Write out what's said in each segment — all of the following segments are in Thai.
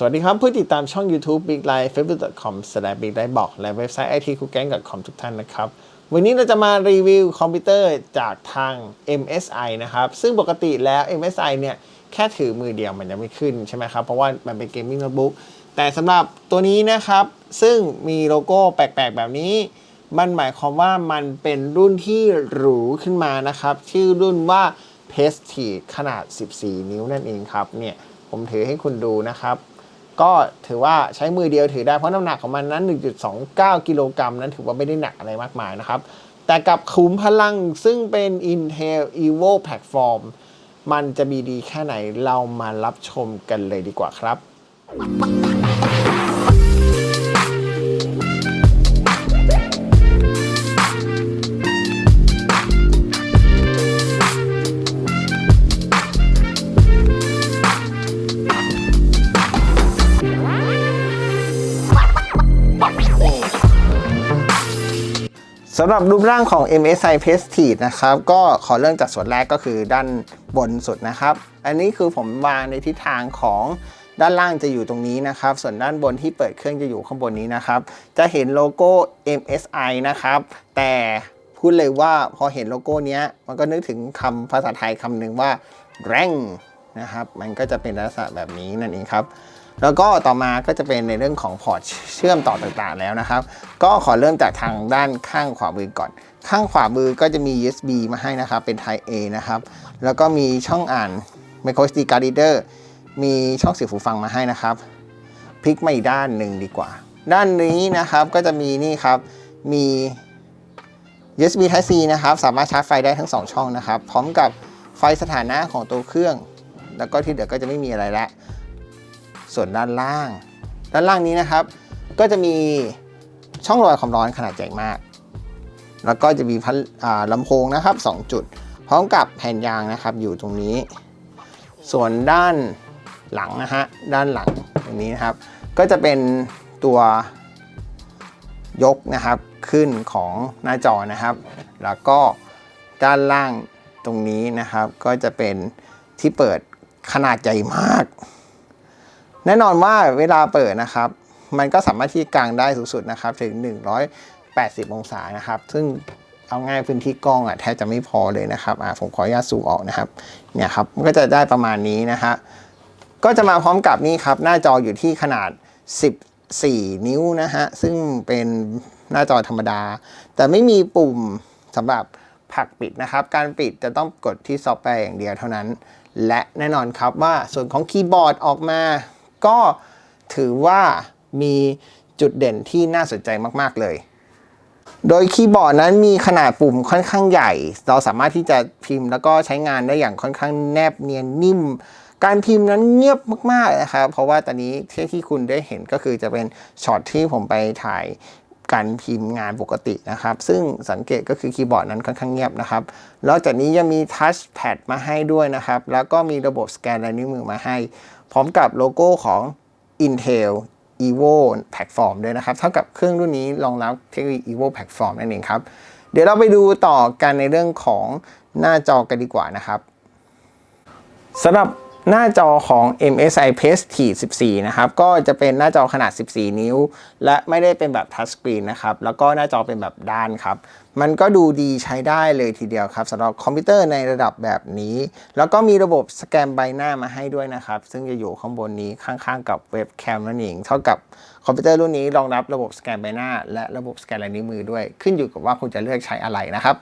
สวัสดีครับผู้ติดตามช่อง YouTube Big Life facebook.com slash big life บอกและเว็บไซต์ it cook gang com ทุกท่านนะครับ วันนี้เราจะมารีวิวคอมพิวเตอร์จากทาง MSI นะครับ ซึ่งปกติแล้ว MSI เนี่ย แค่ถือมือเดียวมันยังไม่ขึ้นใช่ไหมครับ เพราะว่ามันเป็นเกมมิ่งโน้ตบุ๊กแต่สำหรับตัวนี้นะครับ ซึ่งมีโลโก้แปลกๆ แบบนี้ มันหมายความว่ามันเป็นรุ่นที่หรูขึ้นมานะครับ ชื่อรุ่นว่า p e s t i ขนาด 14 นิ้วนั่นเองครับเนี่ยผมถือให้คุณดูนะครับ ก็ถือว่าใช้มือเดียวถือได้เพราะน้ำหนักของมันนั้น 1.29 กิโลกรัมนั้นถือว่าไม่ได้หนักอะไรมากมายนะครับ แต่กับขุมพลังซึ่งเป็น Intel Evo Platform มันจะมีดีแค่ไหนเรามารับชมกันเลยดีกว่าครับ สำหรับรูปร่างของ MSI Prestige นะครับ ก็ขอเริ่มจากส่วนแรกก็คือด้านบนสุดนะครับ อันนี้คือผมวางในทิศทางของด้านล่างจะอยู่ตรงนี้นะครับ ส่วนด้านบนที่เปิดเครื่องจะอยู่ข้างบนนี้นะครับ จะเห็นโลโก้ MSI นะครับ แต่พูดเลยว่าพอเห็นโลโก้นี้มันก็นึกถึงคำภาษาไทยคำหนึ่งว่าแรงนะครับ มันก็จะเป็นลักษณะแบบนี้นั่นเองครับ แล้วก็ต่อมาก็จะเป็นในเรื่องของพอร์ตเชื่อมต่อต่างๆแล้วนะครับ ก็ขอเริ่มจากทางด้านข้างขวามือก่อน ข้างขวามือก็จะมี USB มาให้นะครับ เป็น Type A นะครับ แล้วก็มีช่องอ่าน micro SD card reader มีช่องเสียบหูฟังมาให้นะครับ พลิกมาอีกด้านหนึ่งดีกว่า ด้านนี้นะครับก็จะมีนี่ครับ มี USB Type C นะครับ สามารถชาร์จไฟได้ทั้ง 2 ช่องนะครับ พร้อมกับไฟสถานะของตัวเครื่อง แล้วก็ที่เหลือก็จะไม่มีอะไรล้ว ส่วนด้านล่าง ด้านล่างนี้นะครับ ก็จะมีช่องระบายความร้อนขนาดใหญ่มาก แล้วก็จะมีพัดลำโพงนะครับ 2 จุด พร้อมกับแผ่นยางนะครับอยู่ตรงนี้ ส่วนด้านหลังนะฮะด้านหลังตรงนี้นะครับ ก็จะเป็นตัวยกนะครับขึ้นของหน้าจอนะครับ แล้วก็ด้านล่างตรงนี้นะครับ ก็จะเป็นที่เปิดขนาดใหญ่มาก แน่นอนว่าเวลาเปิดนะครับ มันก็สามารถที่กางได้สูงสุดนะครับถึง 180 องศานะครับ ซึ่งเอาง่ายพื้นที่กล้องอะแทบจะไม่พอเลยนะครับอ่าผมขออนุญาตซูมออกนะครับเนี่ยครับมันก็จะได้ประมาณนี้นะฮะก็จะมาพร้อมกับนี่ครับ หน้าจออยู่ที่ขนาด 14 นิ้วนะฮะซึ่งเป็นหน้าจอธรรมดา แต่ไม่มีปุ่มสำหรับผลักปิดนะครับ การปิดจะต้องกดที่ซอฟต์แวร์อย่างเดียวเท่านั้น และแน่นอนครับว่าส่วนของคีย์บอร์ดออกมา ก็ถือว่ามีจุดเด่นที่น่าสนใจมาก ๆ เลย โดยคีย์บอร์ดนั้นมีขนาดปุ่มค่อนข้างใหญ่ เราสามารถที่จะพิมพ์แล้วก็ใช้งานได้อย่างค่อนข้างแนบเนียนนิ่ม การพิมพ์นั้นเงียบมากๆนะครับ เพราะว่าตอนนี้ที่ที่คุณได้เห็นก็คือจะเป็นช็อตที่ผมไปถ่ายการพิมพ์งานปกตินะครับ ซึ่งสังเกตก็คือคีย์บอร์ดนั้นค่อนข้างเงียบนะครับแล้วจากนี้ยังมีทัชแพดมาให้ด้วยนะครับ แล้วก็มีระบบสแกนลายนิ้วมือมาให้ พร้อมกับโลโก้ของ Intel Evo Platform ด้วยนะครับ เท่ากับเครื่องรุ่นนี้รองรับเทคโนโลยี Evo Platform นั่นเองครับ เดี๋ยวเราไปดูต่อกันในเรื่องของหน้าจอกันดีกว่านะครับสำหรับหน้าจอของ MSI Prestige 14 นะครับ ก็จะเป็นหน้าจอขนาด 14 นิ้ว และไม่ได้เป็นแบบทัชสกรีนนะครับ แล้วก็หน้าจอเป็นแบบด้านครับ มันก็ดูดีใช้ได้เลยทีเดียวครับสำหรับคอมพิวเตอร์ในระดับแบบนี้ แล้วก็มีระบบสแกนใบหน้ามาให้ด้วยนะครับ ซึ่งจะอยู่ข้างบนนี้ข้างๆกับเว็บแคมนั่นเองเท่ากับคอมพิวเตอร์รุ่นนี้รองรับระบบสแกนใบหน้า และระบบสแกนลายนิ้วมือด้วย ขึ้นอยู่กับว่าคุณจะเลือกใช้อะไรนะครับ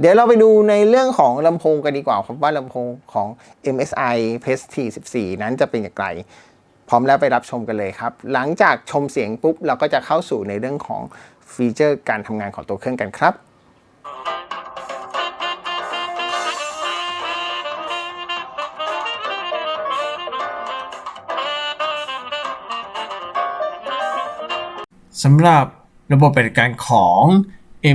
เดี๋ยวเราไปดูในเรื่องของลำโพงกันดีกว่าครับว่าลำโพงของ MSI Prestige 14 นั้นจะเป็นอย่างไรพร้อมแล้วไปรับชมกันเลยครับ หลังจากชมเสียงปุ๊บ เราก็จะเข้าสู่ในเรื่องของ ฟีเจอร์การทำงานของตัวเครื่องกันครับสำหรับระบบปฏิบัติการของ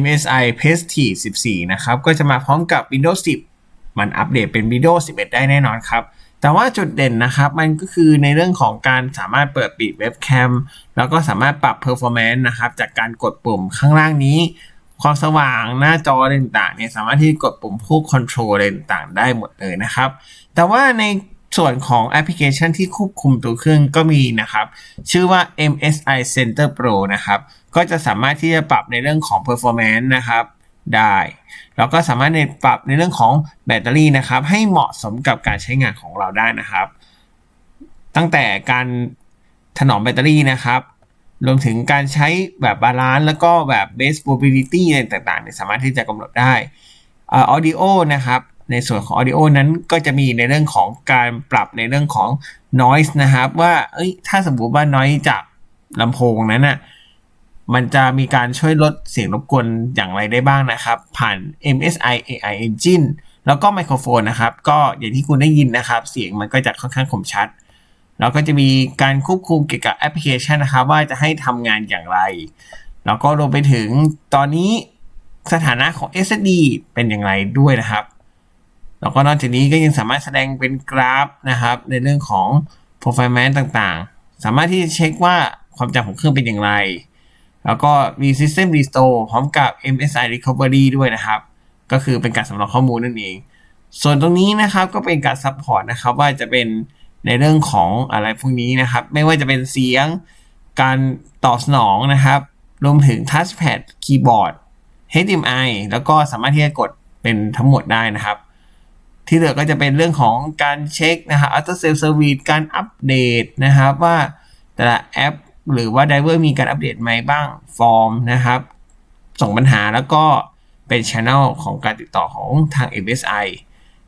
MSI Prestige 14 นะครับ ก็จะมาพร้อมกับ Windows 10 มันอัปเดตเป็น Windows 11 ได้แน่นอนครับ แต่ว่าจุดเด่นนะครับ มันก็คือในเรื่องของการสามารถเปิดปิดเว็บแคมแล้วก็สามารถปรับ performance นะครับ จากการกดปุ่มข้างล่างนี้ ความสว่างหน้าจอต่างๆเนี่ยสามารถที่กดปุ่มพวก control ต่างๆ ได้หมดเลยนะครับ แต่ว่าในส่วนของแอปพลิเคชันที่ควบคุมตัวเครื่องก็มีนะครับ ชื่อว่า MSI Center Pro นะครับ ก็จะสามารถที่จะปรับในเรื่องของ performance นะครับ ได้แล้วก็สามารถในปรับในเรื่องของแบตเตอรี่นะครับ ให้เหมาะสมกับการใช้งานของเราได้นะครับ ตั้งแต่การถนอมแบตเตอรี่นะครับ รวมถึงการใช้แบบบาลานซ์แล้วก็แบบ base mobility อะไรต่างๆเนี่ยสามารถที่จะกำหนดได้ออ audio นะครับในส่วนของ audio นั้นก็จะมีในเรื่องของการปรับในเรื่องของ noise นะครับ ว่าเอ้ยถ้าสมมติว่า noise จากลำโพงนั้นน่ะ มันจะมีการช่วยลดเสียงรบกวนอย่างไรได้บ้างนะครับ ผ่าน MSI AI Engine แล้วก็ไมโครโฟนนะครับ ก็อย่างที่คุณได้ยินนะครับ เสียงมันก็จะค่อนข้างคมชัด แล้วก็จะมีการควบคุมเกี่ยวกับแอปพลิเคชันนะครับ ว่าจะให้ทำงานอย่างไร แล้วก็รวมไปถึงตอนนี้สถานะของ SSD เป็นอย่างไรด้วยนะครับ แล้วก็นอกจากนี้ก็ยังสามารถแสดงเป็นกราฟนะครับ ในเรื่องของ performance ต่างๆ สามารถที่จะเช็คว่าความจำของเครื่องเป็นอย่างไร แล้วก็มี System Restore พร้อมกับ MSI Recovery ด้วยนะครับ ก็คือเป็นการสำรองข้อมูลนั่นเอง ส่วนตรงนี้นะครับก็เป็นการซัพพอร์ตนะครับว่าจะเป็นในเรื่องของอะไรพวกนี้นะครับ ไม่ว่าจะเป็นเสียง การตอบสนองนะครับ รวมถึง Touchpad Keyboard HDMI แล้วก็สามารถที่จะกดเป็นทั้งหมดได้นะครับ ที่เหลือก็จะเป็นเรื่องของการเช็คนะครับ After Sale Service การอัปเดตนะครับว่าแต่ละแอป หรือว่า Diver มีการอัปเดตไหมบ้างฟอร์มนะครับ ส่งปัญหาแล้วก็เป็น Channel ของการติดต่อของทาง MSI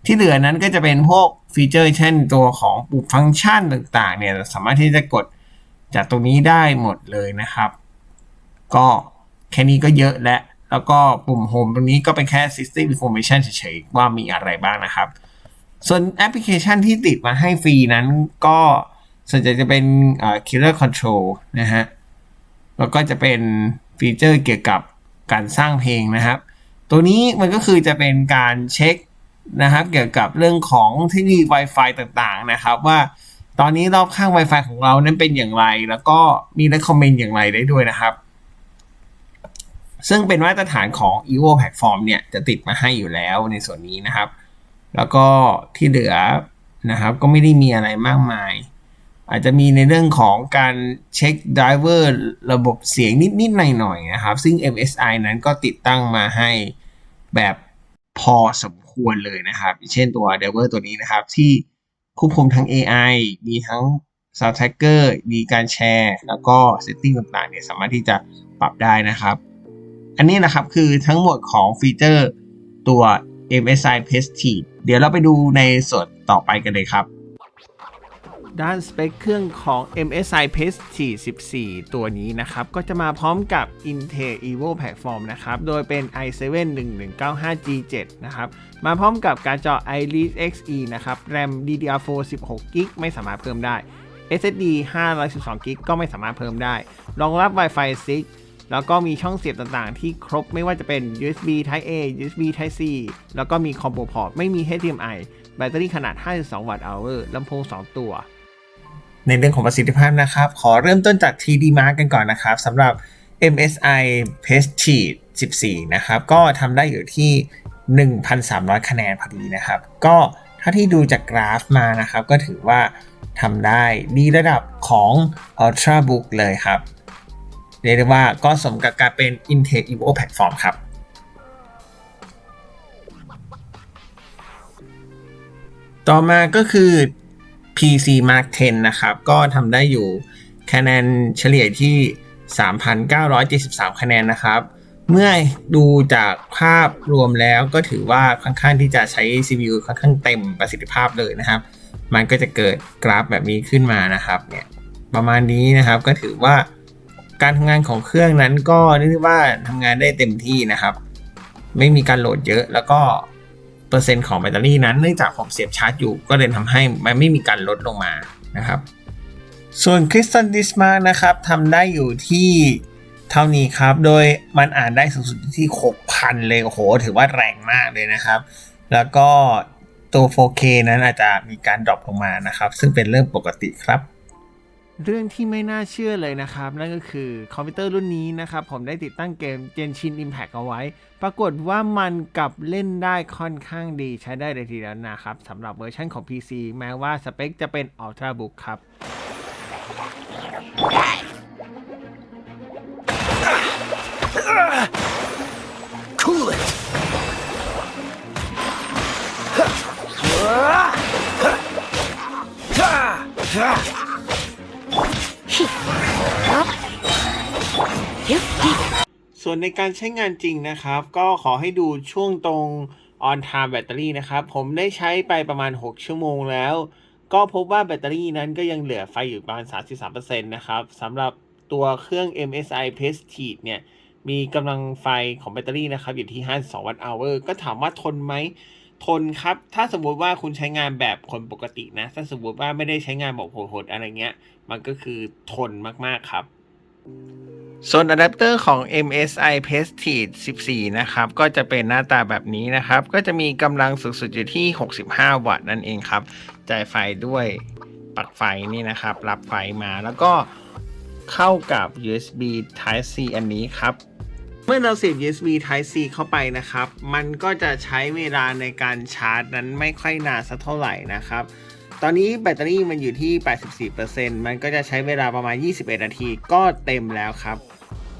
ที่เหลือนั้นก็จะเป็นพวกฟีเจอร์เช่นตัวของปุ่มฟังก์ชันต่างๆเนี่ยสามารถที่จะกดจากตรงนี้ได้หมดเลยนะครับ ก็แค่นี้ก็เยอะและ แล้วก็ปุ่มโฮมตรงนี้ก็เป็นแค่ System Information เฉยๆ ว่ามีอะไรบ้างนะครับ ส่วนแอปพลิเคชันที่ติดมาให้ฟรีนั้นก็ ส่วนใหญ่จะเป็นอ่อ Killer Control นะฮะ แล้วก็จะเป็นฟีเจอร์เกี่ยวกับการสร้างเพลงนะครับ ตัวนี้มันก็คือจะเป็นการเช็คนะครับเกี่ยวกับเรื่องของเทคโนโลยี Wi-Fi ต่างๆนะครับ ว่าตอนนี้รอบข้าง Wi-Fi ของเรานั้นเป็นอย่างไร แล้วก็มี recommend อย่างไรได้ด้วยนะครับ ซึ่งเป็นมาตรฐานของ EVO Platform เนี่ยจะติดมาให้อยู่แล้วในส่วนนี้นะครับ แล้วก็ที่เหลือนะครับก็ไม่ได้มีอะไรมากมาย อาจจะมีในเรื่องของการเช็คไดเวอร์ระบบเสียงนิด ๆ หน่อย ๆ นะครับ ซึ่ง MSI นั้นก็ติดตั้งมาให้แบบพอสมควรเลยนะครับ เช่นตัว Diver ตัวนี้นะครับ ที่ควบคุมทั้ง AI มีทั้ง Sound Tracker มีการแชร์ แล้วก็ Setting ต่าง ๆ เนี่ยสามารถที่จะปรับได้นะครับ อันนี้นะครับคือทั้งหมดของฟีเจอร์ตัว MSI Prestige เดี๋ยวเราไปดูในส่วนต่อไปกันเลยครับ ด้านสเปคเครื่องของ MSI Prestige 14ตัวนี้นะครับ ก็จะมาพร้อมกับ Intel Evo Platform นะครับ โดยเป็น i7 1195G7 นะครับ มาพร้อมกับการ์ดจอ Iris Xe นะครับ RAM DDR4 16 g b ไม่สามารถเพิ่มได้ SSD 512 g b ก็ไม่สามารถเพิ่มได้ รองรับ Wi-Fi 6แล้วก็มีช่องเสียบต่างๆ ที่ครบไม่ว่าจะเป็น USB Type A USB Type C แล้วก็มี Combo Port ไม่มี HDMI แบตเตอรี่ขนาด 52 วัตต์ hour ลำโพง 2 ตัว ในเรื่องของประสิทธิภาพนะครับ ขอเริ่มต้นจาก TD Mark กันก่อนนะครับสำหรับ MSI Prestige 14 นะครับ ก็ทำได้อยู่ที่ 1,300 คะแนนพอดีนะครับ ก็ถ้าที่ดูจากกราฟมานะครับ ก็ถือว่าทำได้ดีระดับของ Ultrabook เลยครับ เรียกได้ว่าก็สมกับการเป็น Intel Evo Platform ครับต่อมาก็คือ PC Mark 10 นะครับ ก็ทำได้อยู่คะแนนเฉลี่ยที่ 3,973 คะแนนนะครับ เมื่อดูจากภาพรวมแล้วก็ถือว่าค่อนข้างที่จะใช้ CPU ค่อนข้างเต็มประสิทธิภาพเลยนะครับ มันก็จะเกิดกราฟแบบนี้ขึ้นมานะครับเนี่ยประมาณนี้นะครับก็ถือว่าการทำงานของเครื่องนั้นก็เรียกว่าทำงานได้เต็มที่นะครับ ไม่มีการโหลดเยอะแล้วก็ เปอร์เซ็นต์ของแบตเตอรี่นั้นเนื่องจากผมเสียบชาร์จอยู่ ก็เลยทำให้มันไม่มีการลดลงมานะครับ ส่วน Crystal d i s m a r นะครับทำได้อยู่ที่เท่านี้ครับ โดยมันอ่านได้สูงสุดที่ 6,000 เลย โอ้โห ถือว่าแรงมากเลยนะครับ แล้วก็ตัว 4K นั้นอาจจะมีการดรอปลงมานะครับ ซึ่งเป็นเรื่องปกติครับ เรื่องที่ไม่น่าเชื่อเลยนะครับ นั่นก็คือคอมพิวเตอร์รุ่นนี้นะครับ ผมได้ติดตั้งเกม Genshin Impact เอาไว้ ปรากฏว่ามันกลับเล่นได้ค่อนข้างดีใช้ได้เลยทีเดียวนะครับสำหรับเวอร์ชันของ PC แม้ว่าสเปคจะเป็น Ultrabook ครับ ส่วนในการใช้งานจริงนะครับ ก็ขอให้ดูช่วงตรง on time battery นะครับ ผมได้ใช้ไปประมาณ 6 ชั่วโมงแล้ว ก็พบว่าแบตเตอรี่นั้นก็ยังเหลือไฟอยู่ประมาณ 33%นะครับสำหรับตัวเครื่อง MSI Prestige เนี่ยมีกำลังไฟของแบตเตอรี่นะครับอยู่ที่ 52 วัตต์ hour ก็ถามว่าทนไหมทนครับ ถ้าสมมุติว่าคุณใช้งานแบบคนปกตินะ ถ้าสมมติว่าไม่ได้ใช้งานแบบโหดๆอะไรเงี้ย มันก็คือทนมากๆครับ ส่วนอะแดปเตอร์ของ MSI Prestige 14 นะครับ ก็จะเป็นหน้าตาแบบนี้นะครับ ก็จะมีกำลังสูงสุดอยู่ที่ 65 วัตต์นั่นเองครับ จ่ายไฟด้วยปลั๊กไฟนี่นะครับ รับไฟมาแล้วก็เข้ากับ USB Type C อันนี้ครับ เมื่อเราเสียบ USB Type C เข้าไปนะครับ มันก็จะใช้เวลาในการชาร์จนั้นไม่ค่อยนานสักเท่าไหร่นะครับ ตอนนี้แบตเตอรี่มันอยู่ที่ 84%มันก็จะใช้เวลาประมาณ 21 นาทีก็เต็มแล้วครับ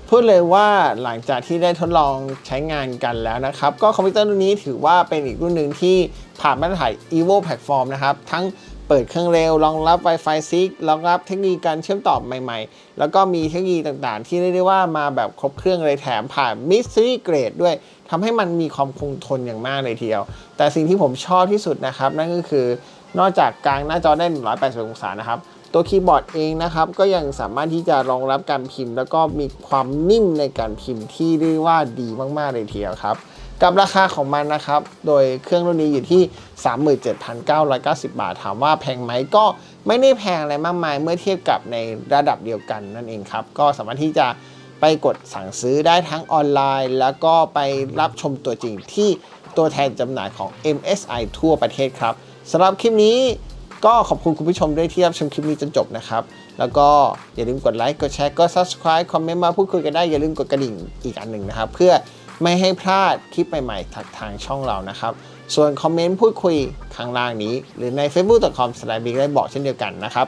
พูดเลยว่าหลังจากที่ได้ทดลองใช้งานกันแล้วนะครับ ก็คอมพิวเตอร์รุ่นนี้ถือว่าเป็นอีกรุ่นหนึ่งที่ผ่านมาตรฐาน Evo Platform นะครับ ทั้งเปิดเครื่องเร็ว รองรับ Wi-Fi 6รองรับเทคโนโลยีการเชื่อมต่อใหม่ๆ แล้วก็มีเทคโนโลยีต่างๆ ที่เรียกได้ว่ามาแบบครบเครื่องเลยแถมผ่าน Mystery Grade ด้วยทำให้มันมีความคงทนอย่างมากเลยทีเดียว แต่สิ่งที่ผมชอบที่สุดนะครับ นั่นก็คือ นอกจากกลางหน้าจอได้ 180 องศานะครับ ตัวคีย์บอร์ดเองนะครับ ก็ยังสามารถที่จะรองรับการพิมพ์ แล้วก็มีความนิ่มในการพิมพ์ที่เรียกว่าดีมากๆเลยทีเดียวครับ กับราคาของมันนะครับ โดยเครื่องรุ่นนี้อยู่ที่ 37,990 บาท ถามว่าแพงไหมก็ไม่ได้แพงอะไรมากมาย เมื่อเทียบกับในระดับเดียวกันนั่นเองครับ ก็สามารถที่จะไปกดสั่งซื้อได้ทั้งออนไลน์ แล้วก็ไปรับชมตัวจริงที่ตัวแทนจำหน่ายของ MSI ทั่วประเทศครับ สำหรับคลิปนี้ก็ขอบคุณคุณผู้ชมด้วยที่รับชมคลิปนี้จนจบนะครับ แล้วก็อย่าลืมกดไลค์ กดแชร์ กด subscribe คอมเมนต์มาพูดคุยกันได้ อย่าลืมกดกระดิ่งอีกอันหนึ่งนะครับ เพื่อไม่ให้พลาดคลิปใหม่ๆทางทางช่องเรานะครับ ส่วนคอมเมนต์พูดคุยข้างล่างนี้ หรือใน facebook.com/big ได้บอกเช่นเดียวกันนะครับ